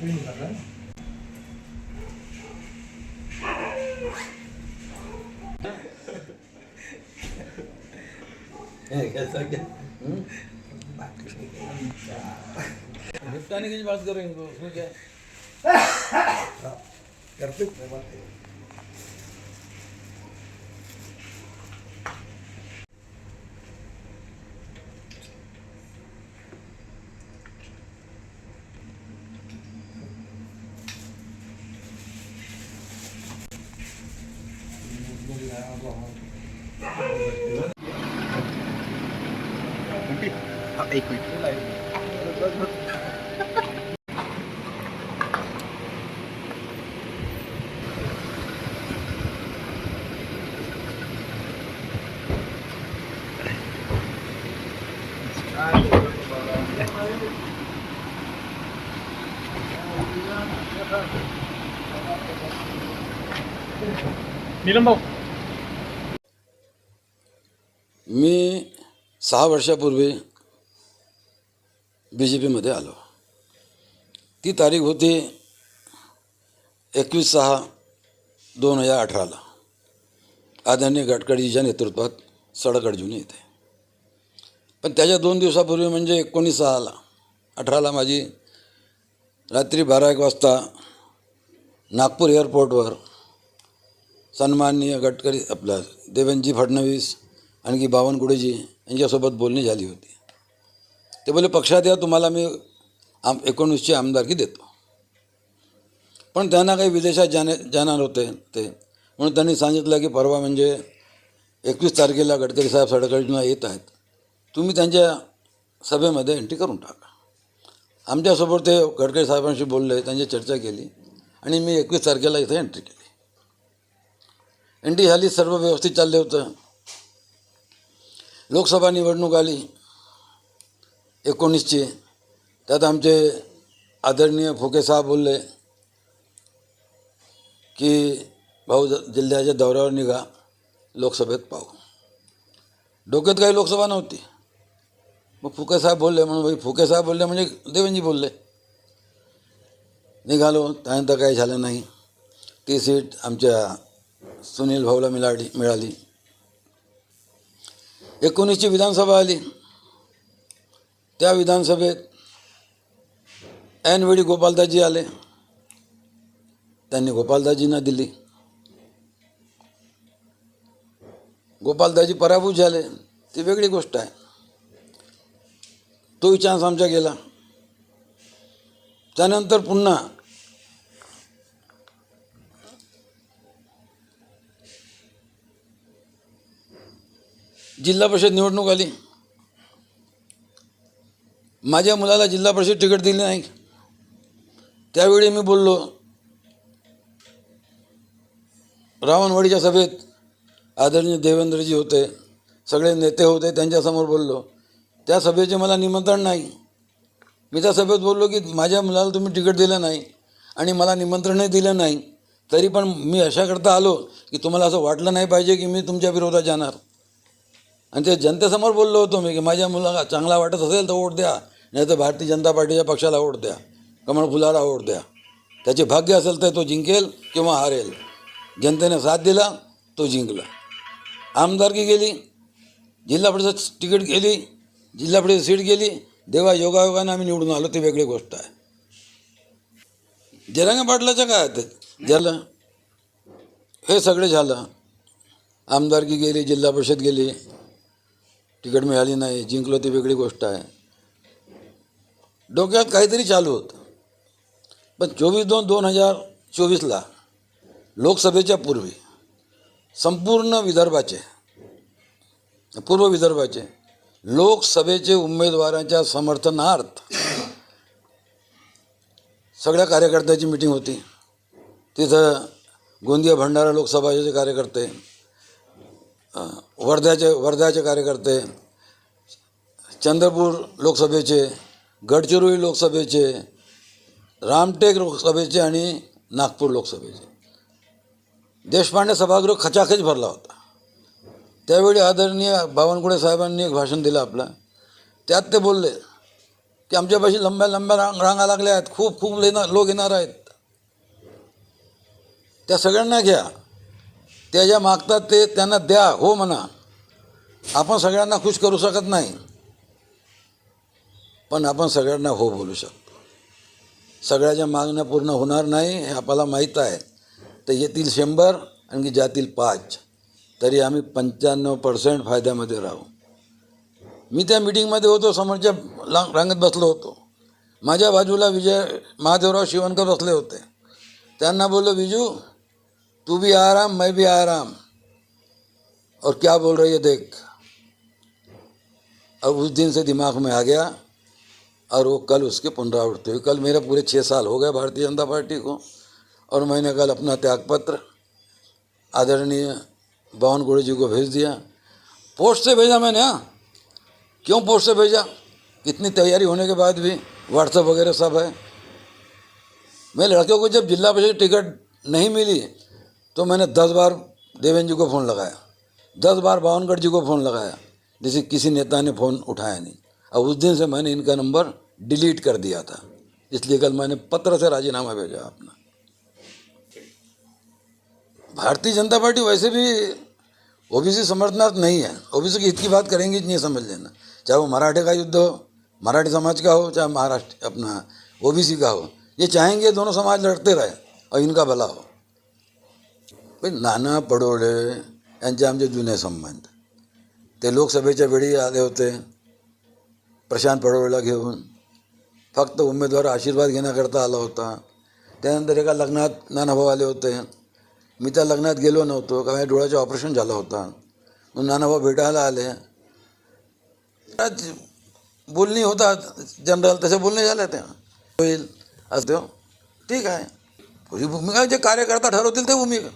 주인가요? 예, 계속 응? 몇 단이 그지 말씀드린 거 그게. 여러분, 내 말이에요. एक मिनिट नीलम भाऊ मी सहा वर्षापूर्वी बी जे पीमध्ये आलो. ती तारीख होती एकवीस सहा दोन हजार अठराला. आदरणीय गडकरीच्या नेतृत्वात सडक अडजून येते. पण त्याच्या दोन दिवसापूर्वी म्हणजे एकोणीस सहाला अठराला माझी रात्री बारा एक वाजता नागपूर एअरपोर्टवर सन्माननीय गडकरी आपला देवेंद्रजी फडणवीस आणखी बावनकुळेजी यांच्यासोबत बोलणी झाली होती. ते बोले पक्षात या तुम्हाला मी आम एकोणीसची आमदारकी देतो. पण त्यांना काही विदेशात जाणे जाणार होते ते. म्हणून त्यांनी सांगितलं की परवा म्हणजे एकवीस तारखेला गडकरी साहेब सडकडीनं येत आहेत. तुम्ही त्यांच्या सभेमध्ये एंट्री करून टाका. आमच्यासोबत ते गडकरी साहेबांशी बोलले त्यांची चर्चा केली आणि मी एकवीस तारखेला इथे एंट्री केली. एंट्री झाली सर्व व्यवस्थित चालले होतं. लोकसभा निवडणूक आली. एकोणीसची. त्यात आमचे आदरणीय फुके साहेब बोलले की भाऊ जिल्ह्याच्या दौऱ्यावर निघा लोकसभेत पाहू. डोक्यात काही लोकसभा नव्हती. मग फुके साहेब बोलले म्हणून भाई फुके साहेब बोलले म्हणजे देवेंजी बोलले. निघालो त्यानंतर काही झालं नाही. ती सीट आमच्या सुनील भाऊला मिळाली मिळाली. एकोणीसची विधानसभा आली. त्या विधानसभेत ऐनवेळी गोपालदाजी आले. त्यांनी गोपालदाजींना दिली. गोपालदाजी पराभूत झाले. ती वेगळी गोष्ट आहे. तोही चान्स आमचा गेला. त्यानंतर पुन्हा जिल्हा परिषद निवडणूक आली. माझ्या मुलाला जिल्हा परिषद तिकीट दिली नाही. त्यावेळी मी बोललो रावणवाडीच्या सभेत आदरणीय देवेंद्रजी होते सगळे नेते होते त्यांच्यासमोर बोललो. त्या सभेचे मला निमंत्रण नाही. मी त्या सभेत बोललो की माझ्या मुलाला तुम्ही तिकीट दिलं नाही आणि मला निमंत्रणही दिलं नाही. तरी पण मी अशाकरता आलो की तुम्हाला असं वाटलं नाही पाहिजे की मी तुमच्या विरोधात जाणार. आणि ते जनतेसमोर बोललो होतो मी की माझ्या मुलाला चांगला वाटत असेल तर वोट द्या नाही तर भारतीय जनता पार्टीच्या पक्षाला वोट द्या कमळ फुलाला वोट द्या. त्याचे भाग्य असेल तर तो जिंकेल किंवा हारेल. जनतेने साथ दिला तो जिंकला. आमदारकी गेली जिल्हा परिषद तिकीट गेली जिल्हा परिषद सीट गेली देवा योगायोगाने आम्ही निवडून आलो ती वेगळी गोष्ट आहे. जरांगे पाटलाचं काय ते झालं हे सगळे झालं. आमदारकी गेली जिल्हा परिषद गेली तिकीट मिळाली नाही जिंकलो ती वेगळी गोष्ट आहे. डोक्यात काहीतरी चालू होतं. पण चोवीस दोन दोन हजार चोवीसला लोकसभेच्या पूर्वी संपूर्ण विदर्भाचे पूर्व विदर्भाचे लोकसभेचे उमेदवारांच्या समर्थनार्थ सगळ्या कार्यकर्त्याची मिटिंग होती. तिथं गोंदिया भंडारा लोकसभाचे कार्यकर्ते वर्ध्याचे वर्ध्याचे कार्यकर्ते चंद्रपूर लोकसभेचे गडचिरोली लोकसभेचे रामटेक लोकसभेचे आणि नागपूर लोकसभेचे. देशपांडे सभागृह खचाखच भरला होता. त्यावेळी आदरणीय बावनकुळे साहेबांनी एक भाषण दिलं आपलं. त्यात ते बोलले की आमच्यापाशी लंब्या लंब्या रांग रांगा लागल्या आहेत. खूप खूप लेणार लोक येणार आहेत. त्या सगळ्यांना घ्या. त्या ज्या मागतात ते त्यांना द्या हो म्हणा. आपण सगळ्यांना खुश करू शकत नाही. पण आपण सगळ्यांना हो बोलू शकतो. सगळ्याच्या मागण्या पूर्ण होणार नाही हे आपल्याला माहीत आहे. तर येतील शंभर आणखी जातील पाच. तरी आम्ही पंच्याण्णव पर्सेंट फायद्यामध्ये राहू. मी त्या मिटिंगमध्ये होतो समोरच्या ला- रांगेत बसलो होतो. माझ्या बाजूला विजय महादेवराव शिवणकर बसले होते. त्यांना बोललो विजू तू भी आराम मैं भी आराम और क्या बोल रही है देख। अब उस दिन से दिमाग में आ गया, और वो कल उसके पुनरावृत्ति हुई। कल मेरे पूरे छः साल हो गए भारतीय जनता पार्टी को, और मैंने कल अपना त्यागपत्र, आदरणीय बावन गोड़े जी को भेज दिया। पोस्ट से भेजा मैंने हाँ। क्यों पोस्ट से भेजा? इतनी तैयारी होने के बाद भी व्हाट्सएप वगैरह सब है। मैं लड़के को जब जिला परिषद टिकट नहीं मिली तो मैंने दस बार देवेंद्र जी को फ़ोन लगाया। दस बार बावनगढ़ जी को फ़ोन लगाया, जैसे किसी नेता ने फ़ोन उठाया नहीं। अब उस दिन से मैंने इनका नंबर डिलीट कर दिया था। इसलिए कल मैंने पत्र से राजीनामा भेजा अपना। भारतीय जनता पार्टी वैसे भी ओबीसी समर्थनार्थ नहीं है। ओबीसी के हित की बात करेंगे नहीं समझ लेना। चाहे वो मराठे का युद्ध हो, मराठी समाज का हो, चाहे महाराष्ट्र अपना ओबीसी का हो, ये चाहेंगे दोनों समाज लड़ते रहे और इनका भला हो। पण नाना पडोळे यांचे आमचे जुने संबंध. ते लोकसभेच्या वेळी आले होते प्रशांत पडोळेला घेऊन. फक्त उमेदवार आशीर्वाद घेण्याकरता आला होता. त्यानंतर एका लग्नात नानाभाऊ आले होते. मी त्या लग्नात गेलो नव्हतो का डोळ्याचं ऑपरेशन झालं होता. मग नानाभाऊ भेटायला आले. बोलणी होतात जनरल तसे बोलणे झाले त्या होईल असं ठीक आहे. भूमिका जे कार्यकर्ता ठरवतील ते भूमिका.